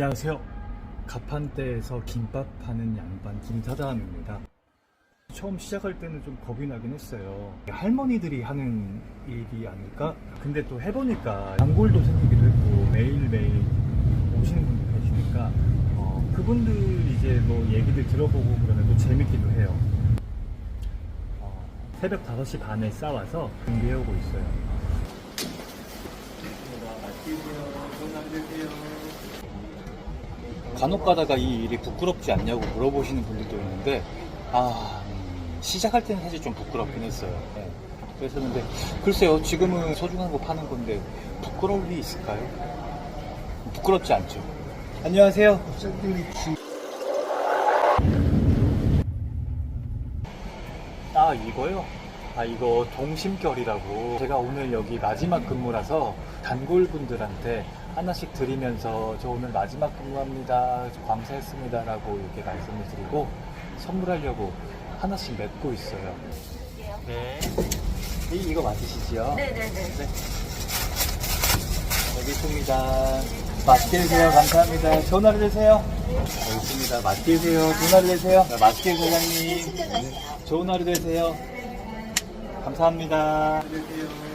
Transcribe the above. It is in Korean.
안녕하세요. 가판대에서 김밥 파는 양반 김사장입니다. 처음 시작할 때는 좀 겁이 나긴 했어요. 할머니들이 하는 일이 아닐까? 근데 또 해보니까 단골도 생기기도 했고 매일매일 오시는 분들 계시니까 어, 그분들 이제 뭐 얘기들 들어보고 그러면 또 재밌기도 해요. 어, 새벽 5시 반에 싸와서 준비해오고 있어요. 간혹 가다가 이 일이 부끄럽지 않냐고 물어보시는 분들도 있는데 아 음, 시작할 때는 사실 좀 부끄럽긴 했어요 네. 그래서 근데 글쎄요 지금은 소중한 거 파는 건데 부끄러울 일이 있을까요? 부끄럽지 않죠 안녕하세요 아 이거요? 아 이거 동심결이라고 제가 오늘 여기 마지막 근무라서 단골분들한테 하나씩 드리면서 저 오늘 마지막 근무합니다. 감사했습니다. 라고 이렇게 말씀을 드리고 선물하려고 하나씩 맺고 있어요. 네. 이, 이거 맞으시죠? 네네네. 네. 여기 있습니다. 맛있게 드세요. 감사합니다. 좋은 하루 되세요. 여기 있습니다. 맛있게 드세요. 좋은 하루 되세요. 네, 맛있게 사장님. 네. 좋은 하루 되세요. 감사합니다. 안녕히 계세요.